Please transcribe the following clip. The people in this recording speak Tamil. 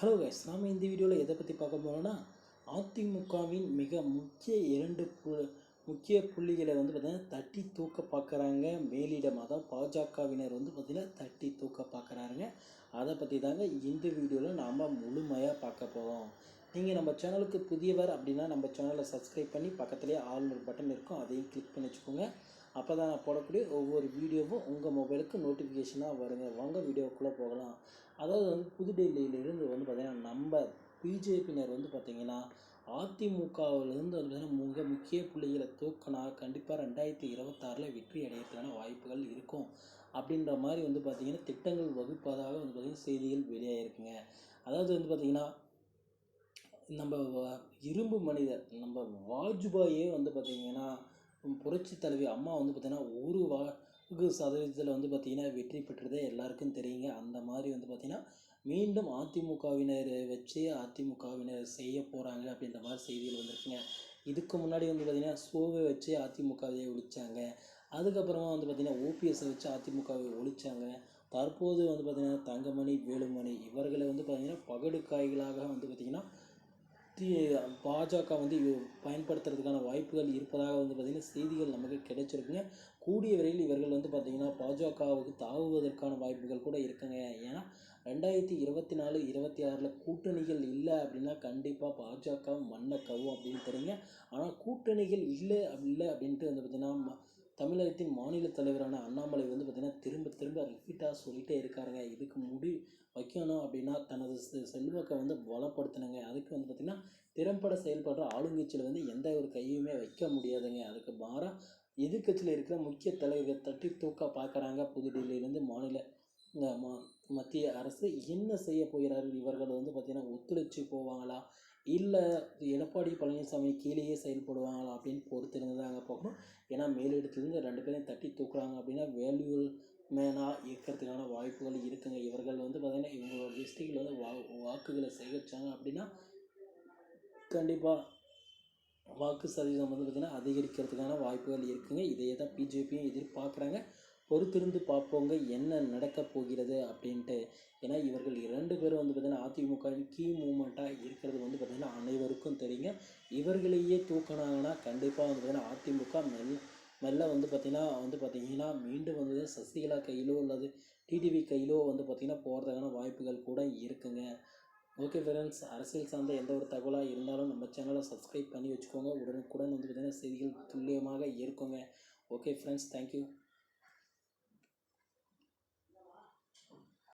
ஹலோ கைஸ் நாம் இந்த வீடியோவில் எதை பற்றி பார்க்க போகிறோம்னா அதிமுகவின் மிக முக்கிய இரண்டு பு முக்கிய புள்ளிகளை வந்து பார்த்திங்கன்னா தட்டி தூக்க பார்க்குறாங்க. மேலிடம் அதான் பாஜகவினர் வந்து பார்த்திங்கன்னா தட்டி தூக்க பார்க்குறாருங்க. அதை பற்றி தாங்க இந்த வீடியோவில் நாம் முழுமையாக பார்க்க போகிறோம் நீங்கள் நம்ம சேனலுக்கு புதியவர் அப்படின்னா நம்ம சேனலை சப்ஸ்கிரைப் பண்ணி பக்கத்துலேயே ஆல் ஒரு பட்டன் இருக்கும். அதையும் கிளிக் பண்ணி வச்சுக்கோங்க. அப்போ தான் நான் போடக்கூடிய ஒவ்வொரு வீடியோவும் உங்கள் மொபைலுக்கு நோட்டிஃபிகேஷனாக வருங்க. வாங்க வீடியோக்குள்ளே போகலாம். அதாவது வந்து புதுடெல்லியிலிருந்து வந்து பார்த்திங்கன்னா நம்ம பிஜேபியினர் வந்து பார்த்திங்கன்னா அதிமுகவிலிருந்து வந்து பார்த்திங்கன்னா மிக முக்கிய புள்ளிகளை தூக்கினா கண்டிப்பாக ரெண்டாயிரத்தி இருபத்தாறில் வெற்றி அடையிறதுக்கான வாய்ப்புகள் இருக்கும். அப்படின்ற மாதிரி வந்து பார்த்திங்கன்னா திட்டங்கள் வகுப்பதாக வந்து பார்த்திங்கன்னா செய்திகள் வெளியாகிருக்குங்க அதாவது வந்து பார்த்திங்கன்னா நம்ம இரும்பு மனிதர் நம்ம வாஜ்பாயே வந்து பார்த்திங்கன்னா புரட்சி தலைவி அம்மா வந்து பார்த்திங்கன்னா ஒரு வாக்கு சதவீதத்தில் வந்து பார்த்திங்கன்னா வெற்றி பெற்றதே எல்லாருக்கும் தெரியுங்க. அந்த மாதிரி வந்து பார்த்திங்கன்னா மீண்டும் அதிமுகவினர் வச்சு அதிமுகவினர் செய்ய போகிறாங்க அப்படின்ற மாதிரி செய்திகள் வந்திருக்குங்க. இதுக்கு முன்னாடி வந்து பார்த்திங்கன்னா சோவை வச்சு அதிமுகவையே ஒழிச்சாங்க. அதுக்கப்புறமா வந்து பார்த்திங்கன்னா ஓபிஎஸ்ஸை வச்சு அதிமுகவை ஒழிச்சாங்க. தற்போது வந்து பார்த்திங்கன்னா தங்கமணி வேலுமணி இவர்களை வந்து பார்த்திங்கன்னா பகடுக்காய்களாக வந்து பார்த்திங்கன்னா தி பாஜக வந்து இவ- பயன்படுத்துறதுக்கான வாய்ப்புகள் இருப்பதாக வந்து பார்த்திங்கன்னா செய்திகள் நமக்கு கிடைச்சிருக்குங்க. கூடிய விரைவில் இவர்கள் வந்து பார்த்திங்கன்னா பாஜகவுக்கு தாவுவதற்கான வாய்ப்புகள் கூட இருக்குங்க. ஏன்னா ரெண்டாயிரத்தி இருபத்தி நாலு இருபத்தி ஆறில் கூட்டணிகள் இல்லை அப்படின்னா கண்டிப்பாக பாஜக மண்ணை கவும் அப்படின்னு தெரியுங்க. ஆனால் கூட்டணிகள் இல்லை அப்படி இல்லை அப்படின்ட்டு வந்து பார்த்திங்கன்னா தமிழகத்தின் மாநில தலைவரான அண்ணாமலை வந்து பார்த்திங்கன்னா திரும்ப திரும்ப ரிப்பீட்டாக சொல்லிகிட்டே இருக்காருங்க. இதுக்கு முடி வைக்கணும் அப்படின்னா தனது செ- செல்வாக்கை வந்து பலப்படுத்தணுங்க. அதுக்கு வந்து பார்த்திங்கன்னா திறம்பட செயல்படுற ஆளுங்கட்சியில் வந்து எந்த ஒரு கையுமே வைக்க முடியாதுங்க. அதுக்கு மாறாக எதிர்க்கட்சியில் இருக்கிற முக்கிய தலைவர்கள் தட்டி தூக்க பார்க்குறாங்க புதுடில்லியிலேருந்து மாநில இந்த ம- மத்திய அரசு என்ன செய்ய போகிறார்கள்? இவர்கள் வந்து பார்த்திங்கன்னா ஒத்துழைச்சி போவாங்களா? இல்லை எடப்பாடி பழனிசாமி கீழேயே செயல்படுவாங்களா? அப்படின்னு பொறுத்தருந்துதாங்க பார்க்கணும் ஏன்னா மேலிடத்துலேருந்து ரெண்டு பேரையும் தட்டி தூக்குறாங்க அப்படின்னா வேல்யூல் மேனாக இருக்கிறதுக்கான வாய்ப்புகள் இருக்குங்க. இவர்கள் வந்து பார்த்திங்கன்னா இவங்களோட டிஸ்ட்ரிக்டில் வந்து வா வாக்குகளை சேகரித்தாங்க அப்படின்னா கண்டிப்பாக வாக்கு சதவீதம் வந்து பார்த்திங்கன்னா அதிகரிக்கிறதுக்கான வாய்ப்புகள் இருக்குங்க. இதையே தான் பிஜேபியும் எதிர்பார்க்குறாங்க. பொறுத்திருந்து பார்ப்போங்க என்ன நடக்க போகிறது அப்படின்ட்டு. ஏன்னா இவர்கள் இரண்டு பேரும் வந்து பார்த்திங்கன்னா அதிமுகவின் கீ மூமெண்ட்டாக இருக்கிறது வந்து பார்த்திங்கன்னா அனைவருக்கும் தெரியுங்க இவர்களையே தூக்கினாங்கன்னா கண்டிப்பாக வந்து பார்த்திங்கன்னா அதிமுக மெல் மெல்ல வந்து பார்த்திங்கன்னா வந்து பார்த்திங்கன்னா மீண்டும் வந்து சசிகலா கையிலோ அல்லது டிடிவி கையிலோ வந்து பார்த்திங்கன்னா போகிறதுக்கான வாய்ப்புகள் கூட இருக்குங்க. ஓகே ஃப்ரெண்ட்ஸ் அரசியல் சார்ந்த எந்த ஒரு தகவலாக இருந்தாலும் நம்ம சேனலை சப்ஸ்கிரைப் பண்ணி வச்சுக்கோங்க. உடனுக்குடன் வந்து பார்த்திங்கன்னா செய்திகள் துல்லியமாக இருக்குங்க. Okay friends thank you